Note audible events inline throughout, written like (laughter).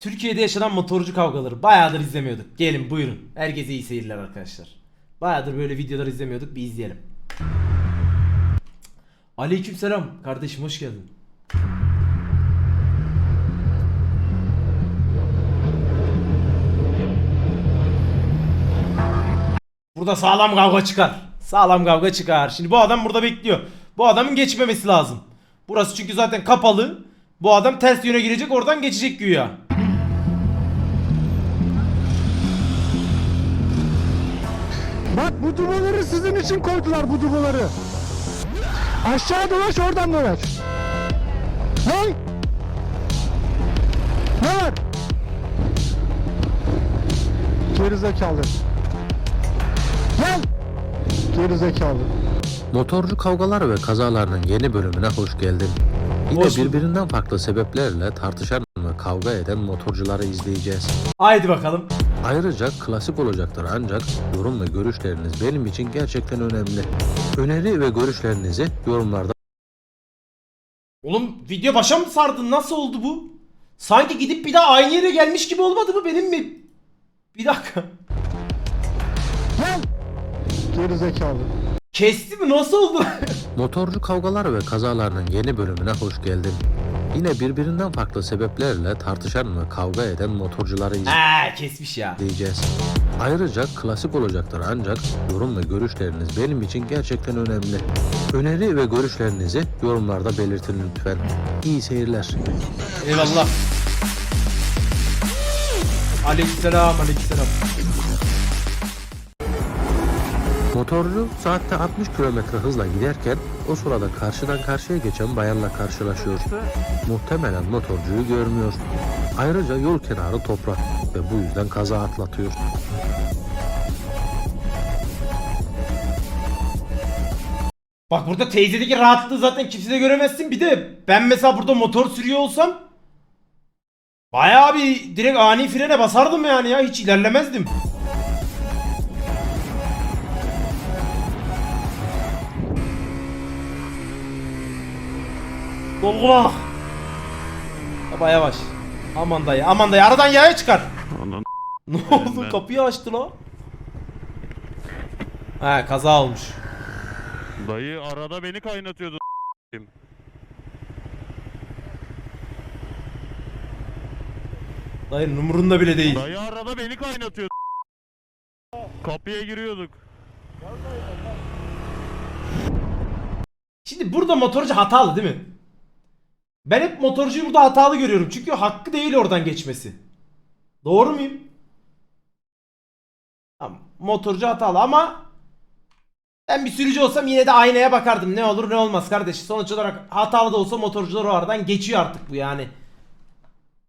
Türkiye'de yaşanan motorcu kavgaları bayağıdır izlemiyorduk. Gelin buyurun. Herkese iyi seyirler arkadaşlar. Bayağıdır böyle videolar izlemiyorduk. Bir izleyelim. Aleykümselam kardeşim hoş geldin. Burada sağlam kavga çıkar. Sağlam kavga çıkar. Şimdi bu adam burada bekliyor. Bu adamın geçmemesi lazım. Burası çünkü zaten kapalı. Bu adam ters yöne girecek oradan geçecek güya. Bak bu dubaları sizin için koydular bu dubaları. Aşağı dolaş oradan dolaş. Ne? Ne var? Gerizekalı. Gel. Gerizekalı. Motorcu kavgalar ve kazalarının yeni bölümüne hoş geldin. Yine bulduk. birbirinden farklı sebeplerle tartışan ve kavga eden motorcuları izleyeceğiz. Haydi bakalım. Ayrıca klasik olacaktır ancak yorum ve görüşleriniz benim için gerçekten önemli. Öneri ve görüşlerinizi yorumlarda Oğlum video başa mı sardın? Nasıl oldu bu? Sanki gidip bir daha aynı yere gelmiş gibi olmadı mı benim mi? Bir dakika. Gel. Gerizekalı. Kesti mi? Nasıl oldu? (laughs) Motorcu kavgalar ve kazalarının yeni bölümüne hoş geldin. Yine birbirinden farklı sebeplerle tartışan ve kavga eden motorcuları Eee kesmiş ya. izleyeceğiz. Ayrıca klasik olacaktır ancak yorum ve görüşleriniz benim için gerçekten önemli. Öneri ve görüşlerinizi yorumlarda belirtin lütfen. İyi seyirler. Eyvallah. Aleykümselam aleykümselam. Motorcu saatte 60 km hızla giderken o sırada karşıdan karşıya geçen bayanla karşılaşıyor. Muhtemelen motorcuyu görmüyor. Ayrıca yol kenarı toprak ve bu yüzden kaza atlatıyor. Bak burada teyzedeki rahatlığı zaten kimse de göremezsin. Bir de ben mesela burada motor sürüyor olsam bayağı bir direkt ani frene basardım yani ya. Hiç ilerlemezdim. Dolgulak. Baba yavaş. Aman dayı aman dayı aradan yaya çıkar. ne oldu ben- kapıyı açtı la. He kaza olmuş. Dayı arada beni kaynatıyordu. Dayı umurunda bile değil. Dayı arada beni kaynatıyordu. Kapıya giriyorduk. Şimdi burada motorcu hatalı değil mi? Ben hep motorcuyu burada hatalı görüyorum. Çünkü hakkı değil oradan geçmesi. Doğru muyum? Tamam, motorcu hatalı ama ben bir sürücü olsam yine de aynaya bakardım. Ne olur ne olmaz kardeş. Sonuç olarak hatalı da olsa motorcular o aradan geçiyor artık bu yani.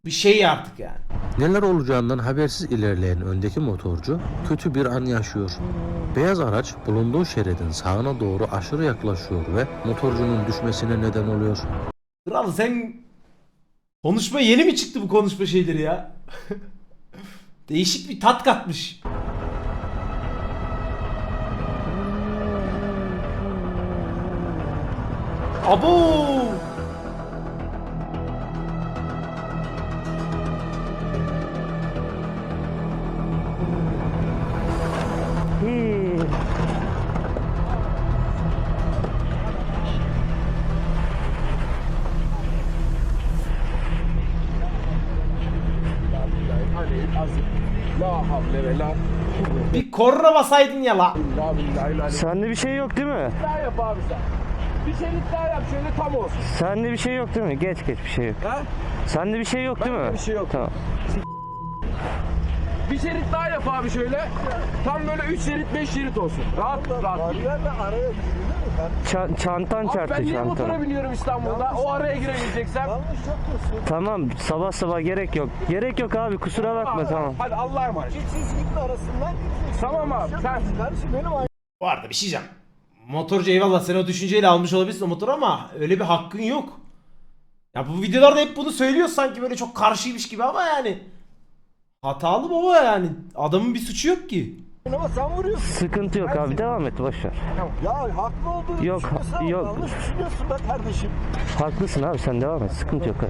Bir şey artık yani. Neler olacağından habersiz ilerleyen öndeki motorcu kötü bir an yaşıyor. Beyaz araç bulunduğu şeridin sağına doğru aşırı yaklaşıyor ve motorcunun düşmesine neden oluyor. Kral sen konuşma yeni mi çıktı bu konuşma şeyleri ya? Değişik bir tat katmış. Abo! Korna basaydın ya la. Sende bir şey yok değil mi? daha yap abi sen. Bir şerit daha yap şöyle tam olsun. Sende bir şey yok değil mi? Geç geç bir şey yok. Ha? Sende bir şey yok değil Bende mi? bir şey yok. Tamam. Bir şerit daha yap abi şöyle. Tam böyle 3 şerit 5 şerit olsun. Rahat rahat. araya Ça- çantan Abi çarptı ben niye motora çantan. biniyorum İstanbul'da? O araya giremeyeceksem. Tamam sabah sabah gerek yok. Gerek yok abi kusura bakma tamam. Hadi Allah'a emanet. Tamam abi sen. Bu arada bir şey diyeceğim. Motorcu eyvallah sen o düşünceyle almış olabilirsin o motoru ama öyle bir hakkın yok. Ya bu videolarda hep bunu söylüyor sanki böyle çok karşıymış gibi ama yani. Hatalı baba yani. Adamın bir suçu yok ki. Ama sen vuruyorsun. Sıkıntı yok Ben abi seni- devam et boş. Ya haklı olduğunu Yok, düşünüyorsun yok. yanlış düşünüyorsun be kardeşim. Haklısın abi sen devam et sıkıntı yok abi.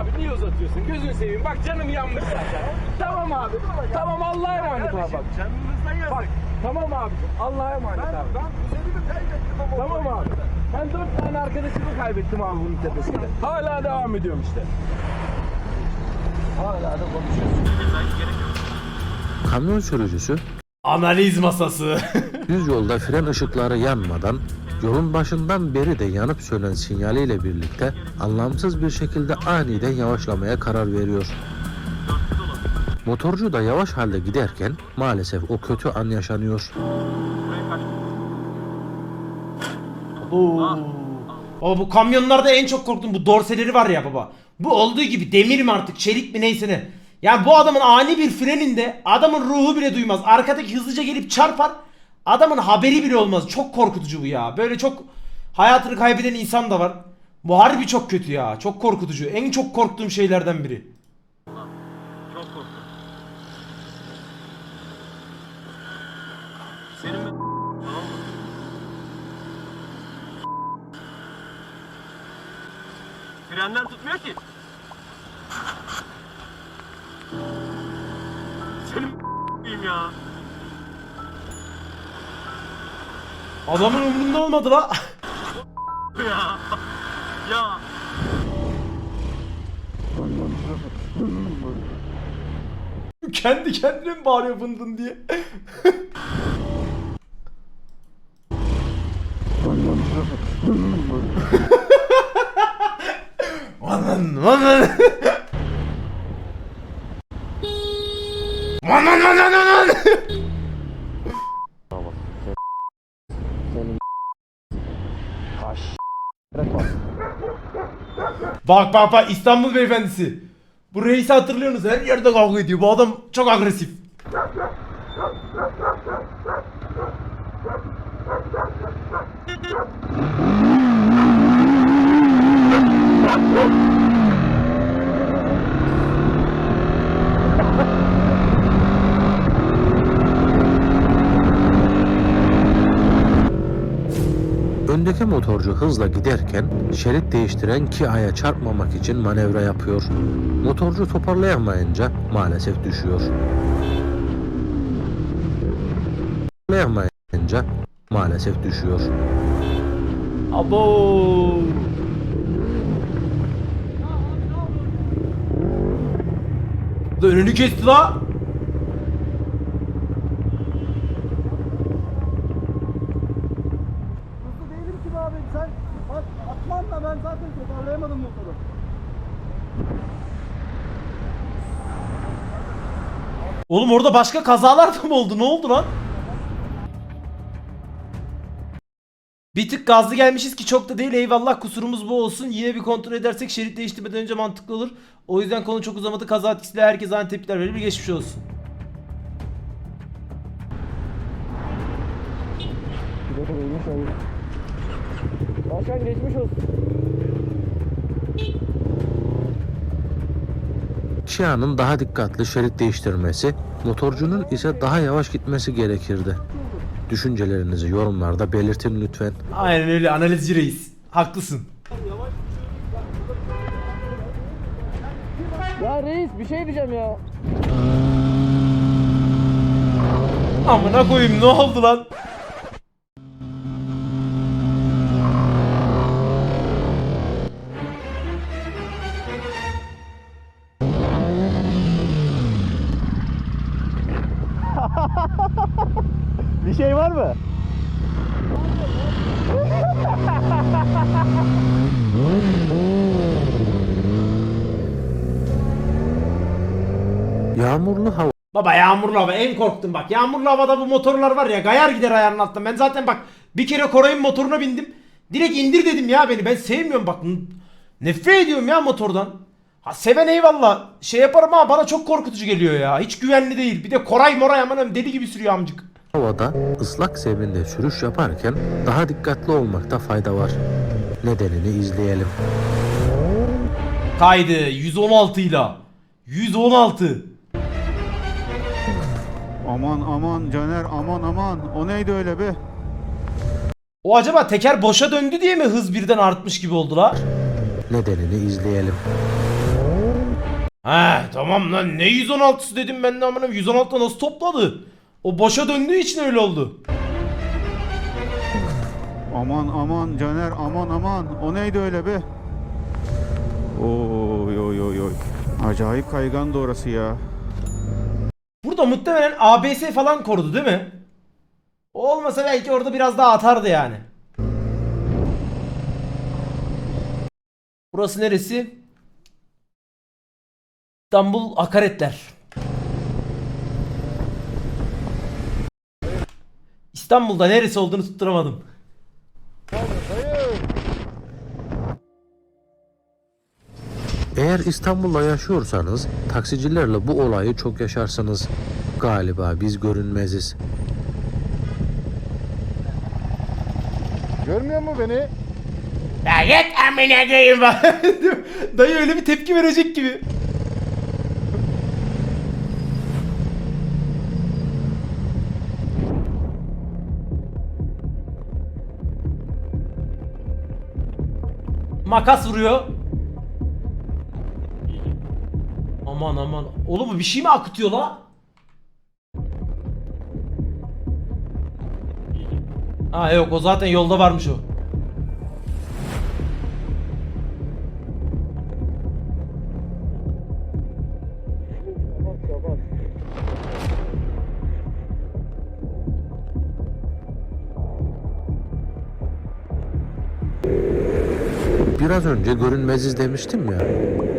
Abi niye uzatıyorsun? Gözünü seveyim. Bak canım yanmış zaten. Tamam abi. Tamam Allah'a emanet abi. bak. Canınızdan yazık. Tamam abicim. Allah'a emanet Ben, abi. ben kuzenimi kaybettim ama. Tamam abi. Ben dört tane arkadaşımı kaybettim abi bunun tepesinde. Hala devam ediyorum işte. Hala da konuşuyorsun. Kamyon sürücüsü Analiz masası. (laughs) düz yolda fren ışıkları yanmadan yolun başından beri de yanıp sönen sinyaliyle birlikte anlamsız bir şekilde aniden yavaşlamaya karar veriyor. Motorcu da yavaş halde giderken maalesef o kötü an yaşanıyor. Oo. Baba bu kamyonlarda en çok korktuğum bu dorseleri var ya baba. Bu olduğu gibi demir mi artık çelik mi neyse ne. Yani bu adamın ani bir freninde adamın ruhu bile duymaz. Arkadaki hızlıca gelip çarpar. Adamın haberi bile olmaz. Çok korkutucu bu ya. Böyle çok hayatını kaybeden insan da var. Bu harbi çok kötü ya. Çok korkutucu. En çok korktuğum şeylerden biri. Çok korktum. Senin Frenler tutmuyor ki. Senin ya. Adamın umurunda olmadı la. Ya. Ya. Kendi kendine mi bağırıyor bındın diye. (laughs) Vanan vanan. Vanan vanan vanan. Bak bak bak İstanbul beyefendisi. Bu reisi hatırlıyorsunuz her yerde kavga ediyor. Bu adam çok agresif. Öndeki motorcu hızla giderken şerit değiştiren Kia'ya çarpmamak için manevra yapıyor. Motorcu toparlayamayınca maalesef düşüyor. Toparlayamayınca maalesef düşüyor. Abo. Önünü kesti la. Hızlı değilim ki be abi. Sen bak atmanla ben zaten toparlayamadım motoru. Oğlum orada başka kazalar da mı oldu? Ne oldu lan? Bir tık gazlı gelmişiz ki çok da değil eyvallah kusurumuz bu olsun. Yine bir kontrol edersek şerit değiştirmeden önce mantıklı olur. O yüzden konu çok uzamadı. Kaza etkisiyle herkes aynı tepkiler verir. Bir geçmiş olsun. Başkan geçmiş olsun. Kia'nın daha dikkatli şerit değiştirmesi, motorcunun ise daha yavaş gitmesi gerekirdi. Düşüncelerinizi yorumlarda belirtin lütfen. Aynen öyle analizci reis. Haklısın. Ya reis bir şey diyeceğim ya. Amına koyayım ne oldu lan? Bir şey var mı? Yağmurlu hava Baba yağmurlu hava en korktum bak. Yağmurlu havada bu motorlar var ya gayar gider ayağının altından. Ben zaten bak bir kere Koray'ın motoruna bindim. Direkt indir dedim ya beni. Ben sevmiyorum bak. Nefret ediyorum ya motordan. Ha seven eyvallah. Şey yaparım ama bana çok korkutucu geliyor ya. Hiç güvenli değil. Bir de Koray moray aman deli gibi sürüyor amcık. Havada ıslak zeminde sürüş yaparken daha dikkatli olmakta fayda var. Nedenini izleyelim. Kaydı 116 ile. 116. Aman aman Caner aman aman o neydi öyle be? O acaba teker boşa döndü diye mi hız birden artmış gibi oldu la? Nedenini izleyelim. He tamam lan ne 116'sı dedim ben de amına 116 nasıl topladı? O boşa döndüğü için öyle oldu. Aman aman Caner aman aman. O neydi öyle be? Oy oy oy oy. Acayip kaygan da orası ya. Burada muhtemelen ABS falan korudu değil mi? O olmasa belki orada biraz daha atardı yani. Burası neresi? İstanbul Akaretler. İstanbul'da neresi olduğunu tutturamadım. Eğer İstanbul'da yaşıyorsanız taksicilerle bu olayı çok yaşarsınız. Galiba biz görünmeziz. Görmüyor mu beni? Ya git amına koyayım. (laughs) Dayı öyle bir tepki verecek gibi. Makas vuruyor. Aman aman. Oğlum bu bir şey mi akıtıyor la? Ha yok o zaten yolda varmış o. Biraz önce görünmeziz demiştim ya.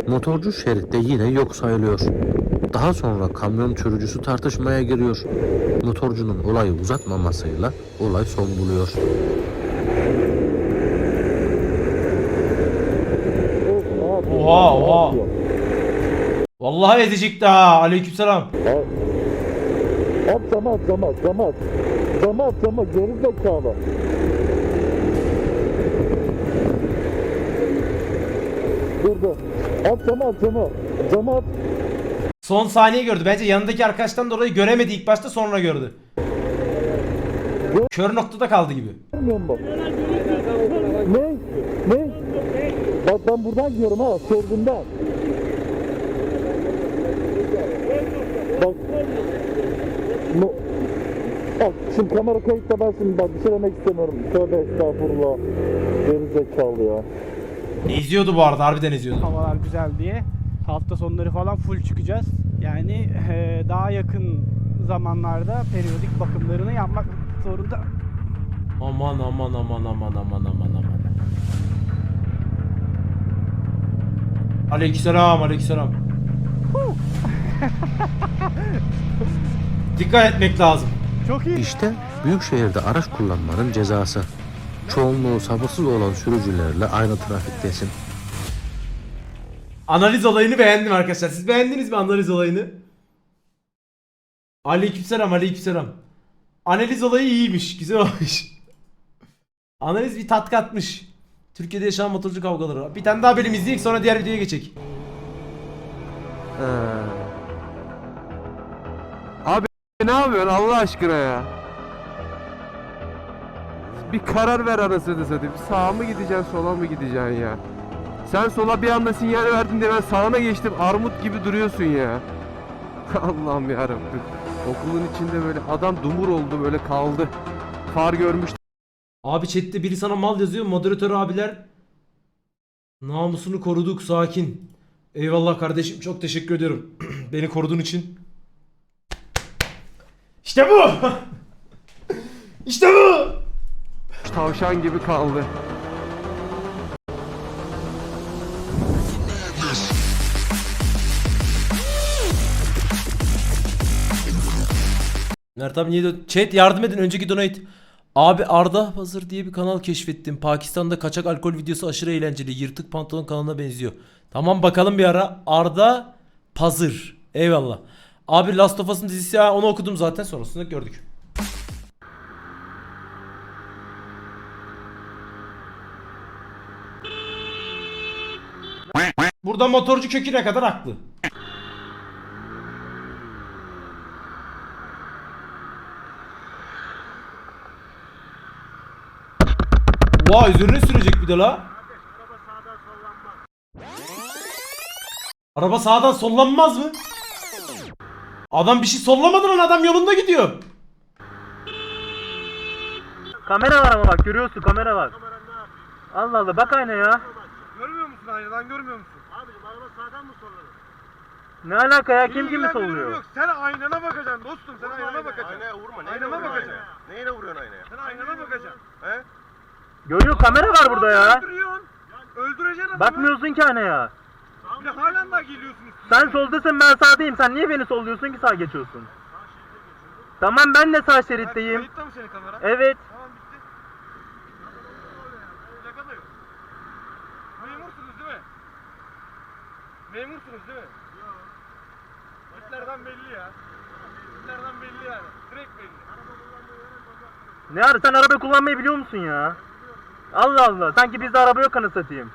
Motorcu şeritte yine yok sayılıyor. Daha sonra kamyon sürücüsü tartışmaya giriyor. Motorcunun olayı uzatmamasıyla olay son buluyor. Oha oha. Vallahi ezecekti ha. Aleykümselam. At cama at. Cama at cama geri zekalı. Dur dur. At cama at. Son saniye gördü. Bence yanındaki arkadaştan dolayı göremedi ilk başta sonra gördü. Kör noktada kaldı gibi. Ne? Ne? Bak ben buradan gidiyorum ha. Sorduğumdan. Bak. No. Bak şimdi kamera kayıtta ben şimdi bak bir şey demek istemiyorum. Tövbe estağfurullah. Geri zekalı ya. İzliyordu bu arada. Harbiden izliyordu. havalar güzel diye hafta sonları falan full çıkacağız. Yani eee, daha yakın zamanlarda periyodik bakımlarını yapmak zorunda. Aman aman aman aman aman aman aman. Aleykümselam aleykümselam. (laughs) Dikkat etmek lazım. Çok iyi. İşte büyük şehirde araç kullanmanın cezası. Çoğunluğu sabırsız olan sürücülerle aynı trafiktesin. Analiz olayını beğendim arkadaşlar. Siz beğendiniz mi analiz olayını? Aleykümselam aleykümselam. Analiz olayı iyiymiş. Güzel olmuş. (laughs) Analiz bir tat katmış. Türkiye'de yaşanan motorcu kavgaları. Bir tane daha bölüm izleyek sonra diğer videoya geçecek. Ne yapıyorsun Allah aşkına ya? Bir karar ver anasını satayım. Sağa mı gideceksin, sola mı gideceksin ya? Sen sola bir anda sinyal verdin diye ben sağına geçtim. Armut gibi duruyorsun ya. (laughs) Allah'ım yarabbim. Okulun içinde böyle adam dumur oldu böyle kaldı. Far görmüş Abi chatte biri sana mal yazıyor. Moderatör abiler namusunu koruduk sakin. Eyvallah kardeşim çok teşekkür ediyorum. (clears throat) Beni koruduğun için. İşte bu. (laughs) işte bu. Tavşan gibi kaldı. Mert abi niye dö- Chat yardım edin önceki donate. Abi Arda Pazır diye bir kanal keşfettim. Pakistan'da kaçak alkol videosu aşırı eğlenceli. Yırtık pantolon kanalına benziyor. Tamam bakalım bir ara. Arda Pazır. Eyvallah. Abi Last of Us'ın dizisi onu okudum zaten sonrasında gördük. Burada motorcu köküne kadar haklı. Vay üzerine sürecek bir de la. Araba sağdan sollanmaz mı? Adam bir şey sollamadı lan adam yolunda gidiyor. Kamera var ama bak görüyorsun kamera var. Allah Allah bak ayna ya. Görmüyor musun aynadan görmüyor musun? Ne alaka ya kim kimi solluyor? Sen aynana bakacaksın dostum sen aynana bakacaksın. Aynaya vurma. Aynana bakacaksın. Neyine vuruyorsun aynaya? Sen aynana bakacaksın. Görüyor kamera var burada ya. Öldürüyorsun. Öldüreceksin adamı. Bakmıyorsun ki aynaya. Bir de halen daha geliyorsunuz. Sen soldasın ben sağdayım. Sen niye beni solluyorsun ki sağ geçiyorsun? Tamam ben de sağ şeritteyim. Kayıtta mı senin kamera? Evet. Tamam bitti. Plaka da yok. Memursunuz değil mi? Memursunuz değil mi? Tiplerden belli ya. Tiplerden belli yani. Direkt belli. Ne ara sen araba kullanmayı biliyor musun ya? Allah Allah. Sanki bizde araba yok kanı satayım.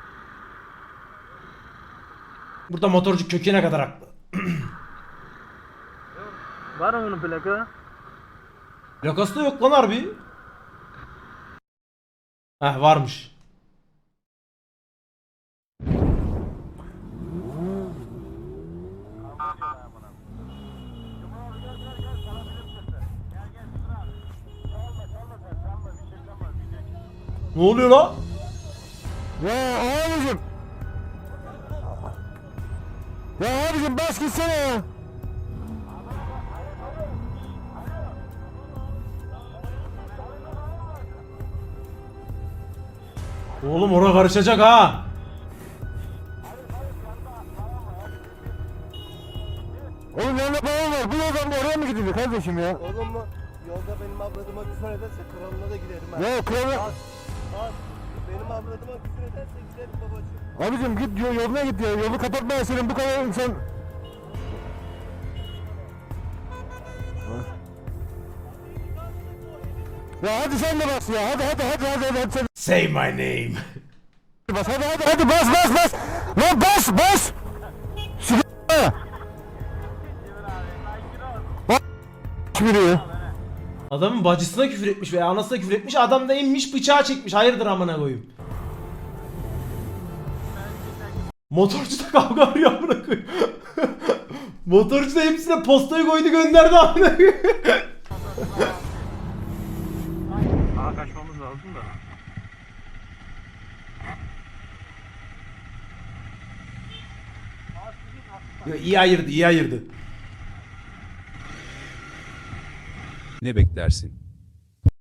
Burada motorcu kökene kadar haklı. (clears throat) Var mı bunun plaka? Plakası da yok lan harbi. Heh varmış. Ne oluyor lan? Ya abicim. Ya abicim bas gitsene ya. Oğlum ora karışacak ha. Oğlum yanında babam var. Bu yoldan da oraya mı gidilir kardeşim ya? Oğlum? Yolda benim abladıma küfür ederse kralına da giderim ben. Ya kralı... Benim küfür ederse giderim babacığım. Abicim git yol, yoluna git ya. Yolu kapatma ya senin bu kadar insan... Ya hadi sen de bas ya. Hadi hadi hadi hadi hadi, hadi sen Say my name. de bas. Hadi hadi hadi bas bas bas. Lan bas bas. Bas. Biri ya. Adamın bacısına küfür etmiş veya anasına küfür etmiş. Adam da inmiş bıçağı çekmiş. Hayırdır amına koyayım. Motorcu da kavga arıyor amına koyayım. (laughs) Motorcu da hepsine postayı koydu gönderdi amına koyayım. Aa kaçmamız lazım da. Yo, iyi ayırdı iyi ayırdı. Ne beklersin?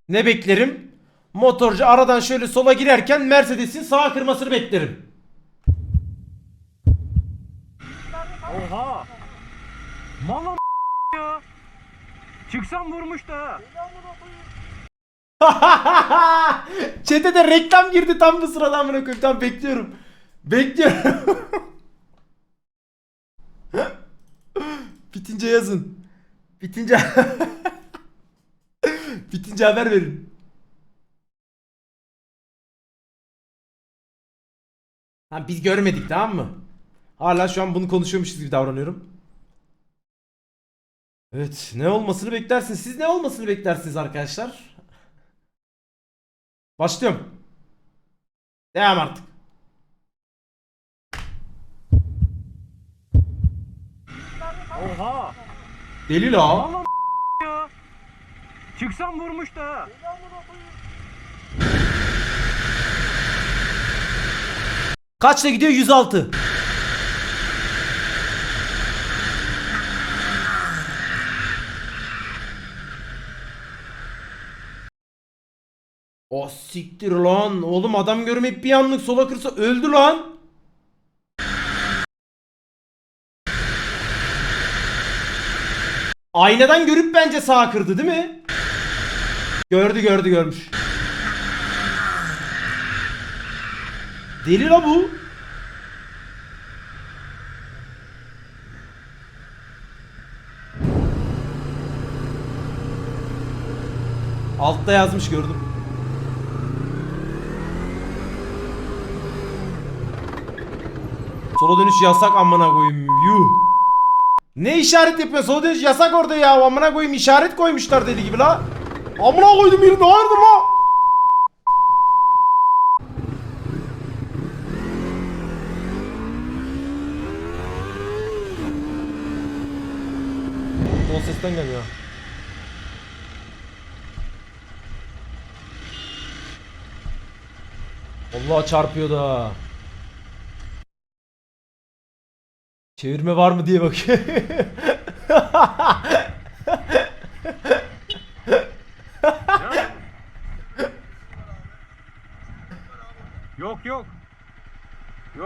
Ne beklerim? Motorcu aradan şöyle sola girerken Mercedes'in sağa kırmasını beklerim. Oha! Mala ya. Çıksam vurmuş da. (laughs) Çete de reklam girdi tam bu sırada amına koyayım. Tam bekliyorum. Bekliyorum. (laughs) Bitince yazın. Bitince (laughs) (laughs) Bitince haber verin. Ha biz görmedik tamam mı? Hala şu an bunu konuşuyormuşuz gibi davranıyorum. Evet, ne olmasını beklersiniz? Siz ne olmasını beklersiniz arkadaşlar? Başlıyorum. Devam artık. Oha! Deli la. Çıksam vurmuş da. Kaçta gidiyor? 106. O siktir lan. Oğlum adam görmeyip bir anlık sola kırsa öldü lan. Aynadan görüp bence sağa kırdı değil mi? Gördü gördü görmüş. Deli la bu. Altta yazmış gördüm. Sola dönüş yasak amına koyayım. Yuh. Ne işaret yapıyor? Sola dönüş yasak orada ya. Amına koyayım işaret koymuşlar deli gibi la. Amına koydum yerinde hayırdır lan? Son sesten geliyor. Allah çarpıyor da. Çevirme var mı diye bakıyor. (laughs)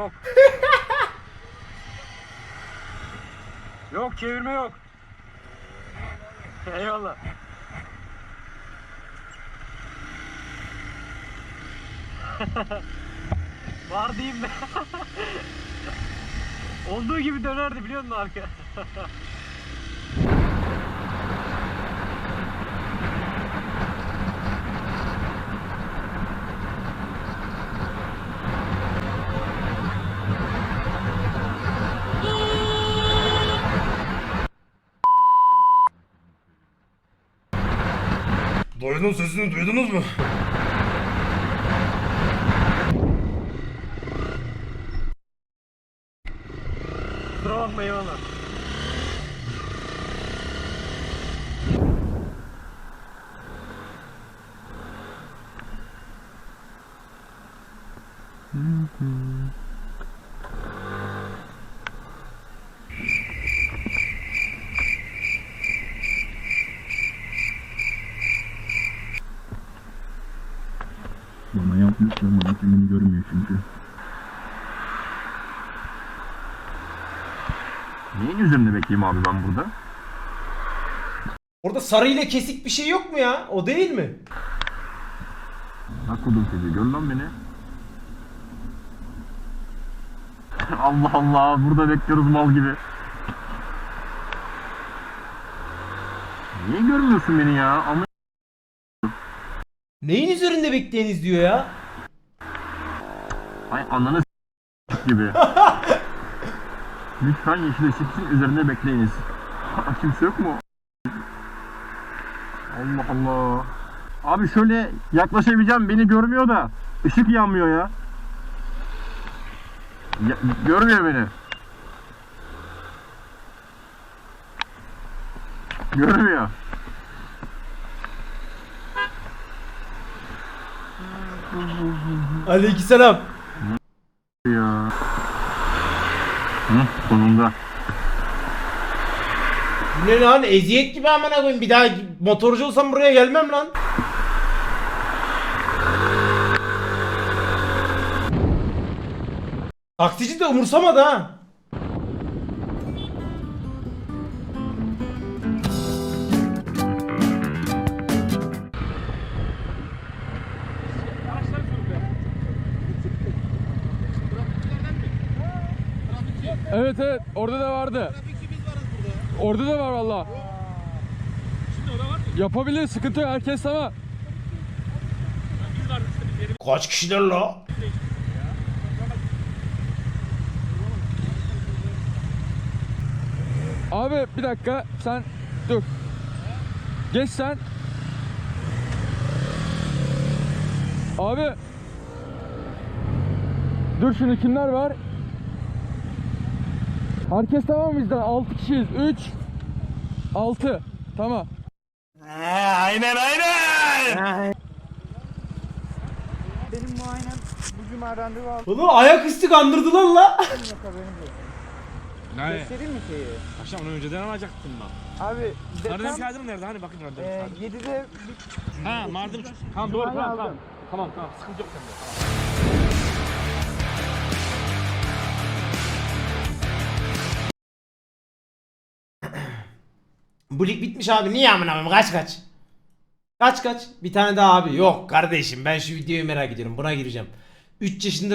Yok. (laughs) yok çevirme yok. Eyvallah. (laughs) Var diyeyim de. (laughs) Olduğu gibi dönerdi biliyor musun arka? Dayının sesini duydunuz mu? Kusura bakma eyvallah. Bana bana kendini görmüyor çünkü. Neyin üzerinde bekleyeyim abi ben burada? Orada sarı ile kesik bir şey yok mu ya? O değil mi? Nakudum seni gör lan beni. (laughs) Allah Allah burada bekliyoruz mal gibi. Niye görmüyorsun beni ya? Ama Neyin üzerinde bekleyeniz diyor ya. Ay ananı s- gibi. Lütfen yeşil ışıksın üzerinde bekleyiniz. Kimse yok mu? Allah Allah. Abi şöyle yaklaşabileceğim beni görmüyor da ışık yanmıyor ya. Ya- görmüyor beni. Görmüyor. Aleykümselam. Ya. Hı, sonunda. Bu ne lan? Eziyet gibi amına koyayım. Bir daha motorcu olsam buraya gelmem lan. Taksici de umursamadı ha. Evet evet orada da vardı. Orada da var valla. Yapabilir sıkıntı yok herkes tamam. Kaç kişiler la? Abi bir dakika sen dur. Geç sen. Abi. Dur şimdi kimler var? Herkes tamam bizden 6 kişiyiz. 3 6 Tamam. Benim muayenem bu cuma randevu aldım. Oğlum ayak üstü kandırdılar la. Ne? Göstereyim mi şeyi? Akşam onu önceden alacaktım ben. Abi Randevu desem kağıdım nerede? Hani bakın randevu e, kağıdı. 7'de bir Ha Mardin. Tamam doğru tamam tamam. Tamam tamam sıkıntı yok sende. Bu lig bitmiş abi. Niye amına koyayım? Kaç kaç? Kaç kaç? Bir tane daha abi. Yok kardeşim ben şu videoyu merak ediyorum. Buna gireceğim. 3 yaşında